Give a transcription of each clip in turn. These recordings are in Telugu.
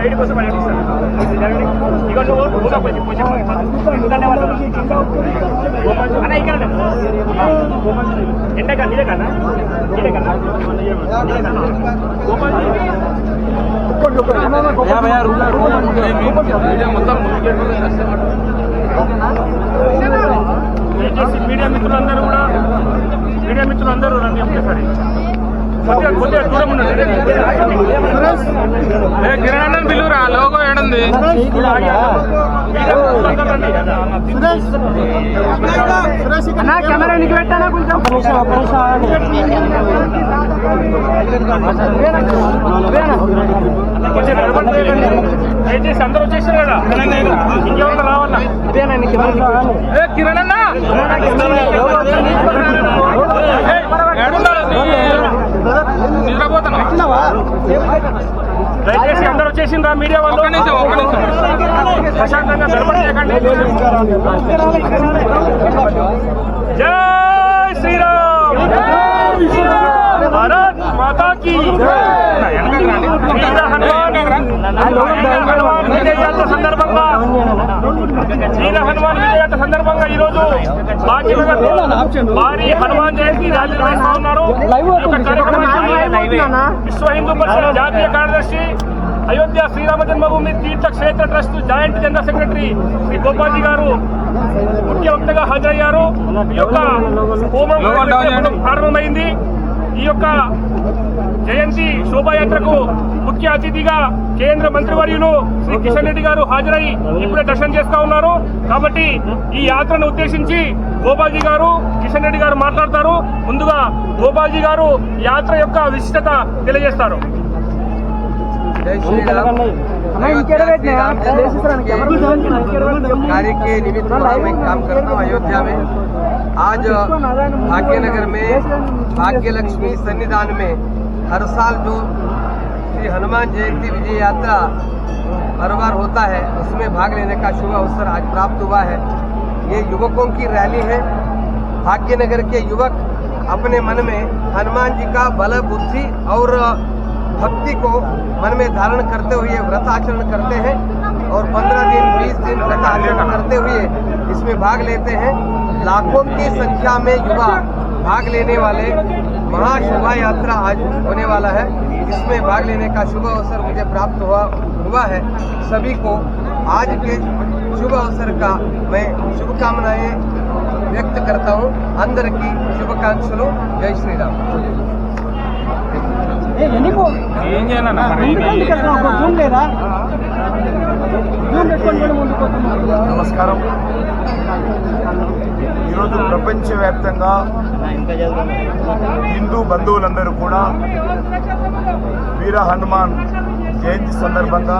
ఐడి కోసం అడిగిస్తాను ఇక నువ్వు ఊగా కొంచెం కొంచెం అన్న ఇక్కడ ఎండ కన్నా ఇదే కన్నా ఇదే కన్నా ఇదే కన్నా దయచేసి మీడియా మిత్రులందరూ కూడా మీడియా మిత్రులందరూ రండి ఒకేసారి కొద్దిగా కొద్దిగా దూరం ఉండండి. కిరణ్ పిలువురా లోగో ఏడుంది. కెమెరా నీకు పెట్టానా కొంచెం? దయచేసి అందరూ వచ్చేసారు కదా? ఇంకెవరన్నా రావాలా ఏ కిరణ్ అన్న నిద్రపోతున్నా దయచేసి అందరూ వచ్చేసిండ్రా మీడియా వాళ్ళు. ప్రశాంతంగా చేయకండి. జై శ్రీరామ్! భారత్ మాతా కీ వీర హనుమాన్ వీర హనుమాన్ విజయయాత్ర సందర్భంగా వీర హనుమాన్ విజయయాత్ర సందర్భంగా ఈ రోజు హనుమాన్ జయంతి ఉన్నారు? విశ్వ హిందూ పరిషత్ జాతీయ కార్యదర్శి Ayodhya Shri Rama Janmabhoomi Teerth Kshetra trust joint general secretary Shri Gopalji గారు ముఖ్య వక్తగా హాజరయ్యారు. ఈ యొక్క హోమం ప్రారంభమైంది. ఈ యొక్క జయంతి శోభాయాత్రకు ముఖ్య అతిథిగా కేంద్ర మంత్రివర్యులు శ్రీ కిషన్ రెడ్డి గారు హాజరై ఇప్పుడే దర్శనం చేస్తా ఉన్నారు కాబట్టి ఈ యాత్రను ఉద్దేశించి గోపాల్జీ గారు కిషన్ రెడ్డి గారు మాట్లాడతారు ముందుగా గోపాల్జీ గారు యాత్ర యొక్క విశిష్టత తెలియజేస్తారు जय श्री राम अयोध्या श्री राम जन्मभूमि कार्य के निमित्त वहाँ मैं काम करता हूँ अयोध्या में आज भाग्यनगर में भाग्य लक्ष्मी सन्निधान में हर साल जो श्री हनुमान जयंती विजय यात्रा हर बार होता है, उसमें भाग लेने का शुभ अवसर आज प्राप्त हुआ है। ये युवकों की रैली है। भाग्यनगर के युवक अपने मन में हनुमान जी का बल, बुद्धि और भक्ति को मन में धारण करते हुए व्रत आचरण करते हैं और 15 दिन 20 दिन व्रत आचरण करते हुए इसमें भाग लेते हैं। लाखों की संख्या में युवा भाग लेने वाले महाशोभा यात्रा आज होने वाला है इसमें भाग लेने का शुभ अवसर मुझे प्राप्त हुआ हुआ है सभी को आज के शुभ अवसर का मैं शुभकामनाएं व्यक्त करता हूँ अंदर की शुभकांक्षलु जय श्री राम ఏం చేయాలన్నా మరి ఇది నమస్కారం ఈరోజు ప్రపంచవ్యాప్తంగా హిందూ బంధువులందరూ కూడా వీర హనుమాన్ జయంతి సందర్భంగా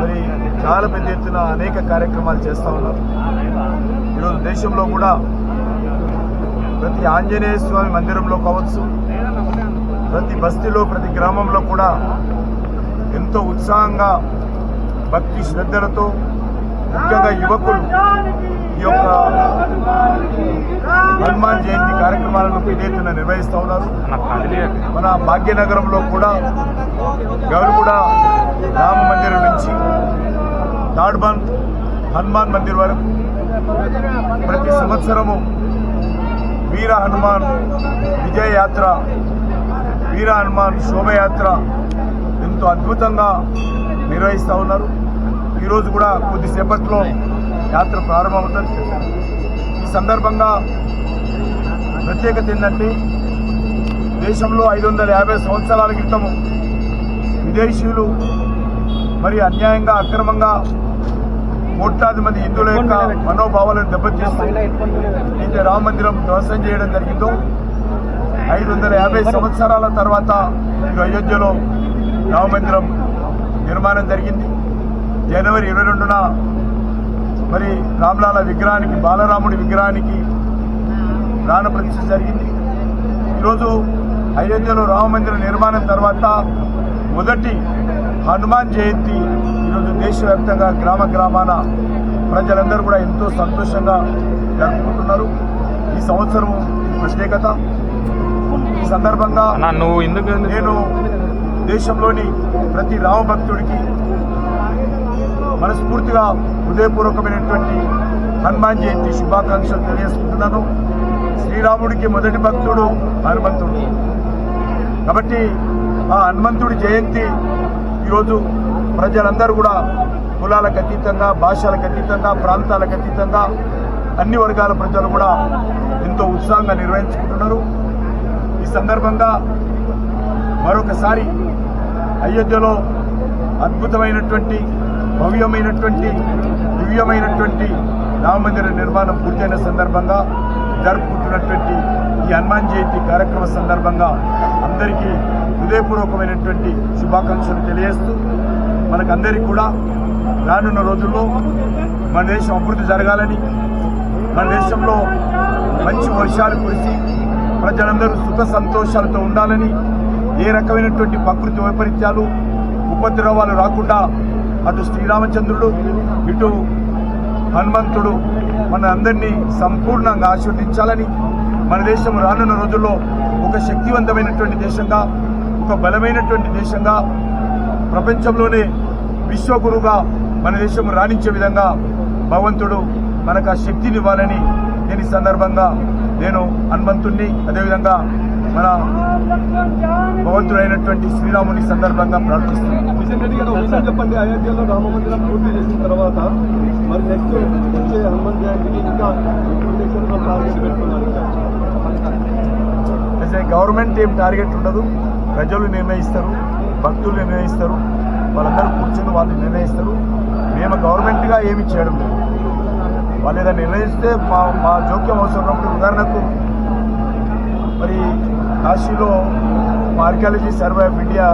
మరి చాలా పెద్ద ఎత్తున అనేక కార్యక్రమాలు చేస్తూ ఉన్నారు. ఈరోజు దేశంలో కూడా ప్రతి ఆంజనేయ స్వామి మందిరంలో కావచ్చు ప్రతి బస్తీలో ప్రతి గ్రామంలో కూడా ఎంతో ఉత్సాహంగా భక్తి శ్రద్ధలతో ముఖ్యంగా యువకులు ఈ యొక్క హనుమాన్ జయంతి కార్యక్రమాలను పెద్ద నిర్వహిస్తూ ఉన్నారు. మన భాగ్యనగరంలో కూడా గౌరగూడ రామ మందిరం నుంచి తాడ్బాన్ హనుమాన్ మందిర్ వరకు ప్రతి సంవత్సరము వీర హనుమాన్ విజయ యాత్ర వీర హనుమాన్ శోభయాత్ర ఎంతో అద్భుతంగా నిర్వహిస్తూ ఉన్నారు. ఈరోజు కూడా కొద్దిసేపట్లో యాత్ర ప్రారంభమవుతుంది ఈ సందర్భంగా ప్రత్యేకత ఏంటంటే దేశంలో ఐదు వందల యాభై సంవత్సరాల క్రితం విదేశీయులు మరి అన్యాయంగా అక్రమంగా కోట్లాది మంది హిందువుల యొక్క మనోభావాలను దెబ్బతీస్తూ అయితే రామ మందిరం ధ్వంసం చేయడం జరిగిందో ఐదు వందల యాభై సంవత్సరాల తర్వాత ఈ అయోధ్యలో రామ మందిరం నిర్మాణం జరిగింది. జనవరి ఇరవై రెండున మరి రామ్లాల విగ్రహానికి బాలరాముడి విగ్రహానికి ప్రాణ ప్రతిష్ఠ జరిగింది. ఈరోజు అయోధ్యలో రామ మందిర నిర్మాణం తర్వాత మొదటి హనుమాన్ జయంతి ఈరోజు దేశవ్యాప్తంగా గ్రామ గ్రామాన ప్రజలందరూ కూడా ఎంతో సంతోషంగా జరుపుకుంటున్నారు. ఈ సంవత్సరం ప్రత్యేకత. ఈ సందర్భంగా నేను దేశంలోని ప్రతి రామభక్తుడికి మనస్ఫూర్తిగా హృదయపూర్వకమైనటువంటి హనుమాన్ జయంతి శుభాకాంక్షలు తెలియజేసుకుంటున్నాను. శ్రీరాముడికి మొదటి భక్తుడు హనుమంతుడు. కాబట్టి ఆ హనుమంతుడి జయంతి ఈరోజు ప్రజలందరూ కూడా కులాలకు అతీతంగా భాషలకు అతీతంగా ప్రాంతాలకు అతీతంగా అన్ని వర్గాల ప్రజలు కూడా ఎంతో ఉత్సాహంగా నిర్వహించుకుంటున్నారు. ఈ సందర్భంగా మరొకసారి అయోధ్యలో అద్భుతమైనటువంటి భవ్యమైనటువంటి దివ్యమైనటువంటి రామమందిర నిర్మాణం పూర్తయిన సందర్భంగా జరుపుకుంటున్నటువంటి ఈ హనుమాన్ జయంతి కార్యక్రమ సందర్భంగా అందరికీ హృదయపూర్వకమైనటువంటి శుభాకాంక్షలు తెలియజేస్తూ మనకందరికీ కూడా రానున్న రోజుల్లో మన దేశం అభివృద్ధి జరగాలని మన దేశంలో మంచి వర్షాలు కురిసి ప్రజలందరూ సుఖ సంతోషాలతో ఉండాలని ఏ రకమైనటువంటి ప్రకృతి వైపరీత్యాలు ఉపద్రవాలు రాకుండా అటు శ్రీరామచంద్రుడు ఇటు హనుమంతుడు మన అందరినీ సంపూర్ణంగా ఆశీర్వదించాలని మన దేశం రానున్న రోజుల్లో ఒక శక్తివంతమైనటువంటి దేశంగా ఒక బలమైనటువంటి దేశంగా ప్రపంచంలోనే విశ్వగురుగా మన దేశం రాణించే విధంగా భగవంతుడు మనకు ఆ శక్తిని ఇవ్వాలని సందర్భంగా నేను హనుమంతుణ్ణి అదేవిధంగా మన భగవంతుడైనటువంటి శ్రీరాముని సందర్భంగా ప్రార్థిస్తున్నాను కిషన్ రెడ్డి గారు ఒకసారి చెప్పండి అయోధ్యలో రామ మందిరం పూర్తి చేసిన తర్వాత మరి నెక్స్ట్ వచ్చే హనుమాన్ జయంతికి ఇంకా ఇంప్లిమెంటేషన్ టార్గెట్ పెట్టుకున్నారు. యాజ్ ఏ గవర్నమెంట్ ఏం టార్గెట్ ఉండదు. ప్రజలు నిర్ణయిస్తారు భక్తులు నిర్ణయిస్తారు వాళ్ళందరూ కూర్చొని వాళ్ళు నిర్ణయిస్తారు. మేము గవర్నమెంట్గా ఏమి చేయడం లేదు. వాళ్ళు ఏదైనా నిర్ణయిస్తే మా మా జోక్యం అవసరం ఉన్నప్పుడు ఉదాహరణకు మరి కాశీలో మా archaeology survey of India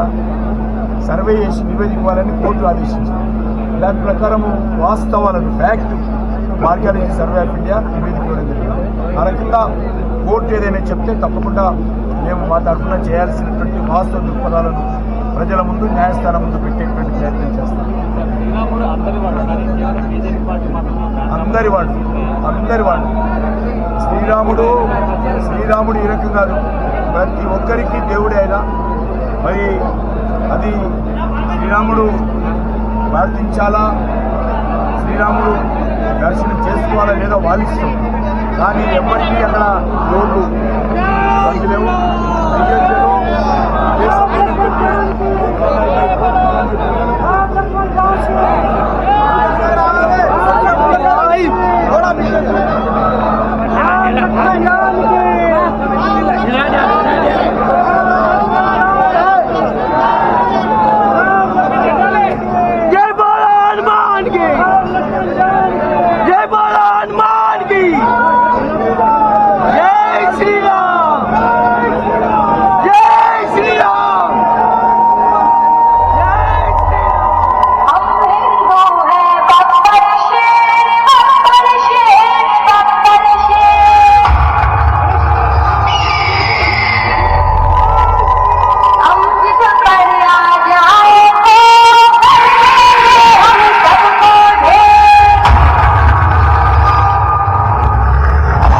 survey చేసి నివేదించాలని కోర్టు ఆదేశించింది. దాని ప్రకారము వాస్తవాలను fact archaeology survey of India నివేదిక జరిగింది. ఆ రకంగా కోర్టు ఏదైనా చెప్తే తప్పకుండా మేము మా తరఫున చేయాల్సినటువంటి వాస్తవ దృక్పథాలను ప్రజల ముందు న్యాయస్థానం ముందు పెట్టేటువంటి ప్రయత్నం చేస్తాం. అందరి వాళ్ళు అందరి వాళ్ళు. శ్రీరాముడు శ్రీరాముడు ఈ రకంగా ప్రతి ఒక్కరికి దేవుడే అయినా మరి అది శ్రీరాముడు ప్రార్థించాలా? శ్రీరాముడు దర్శనం చేసుకోవాలా లేదా వాదిస్తాం కానీ ఎప్పటికీ అక్కడ రోడ్లు పంచలేము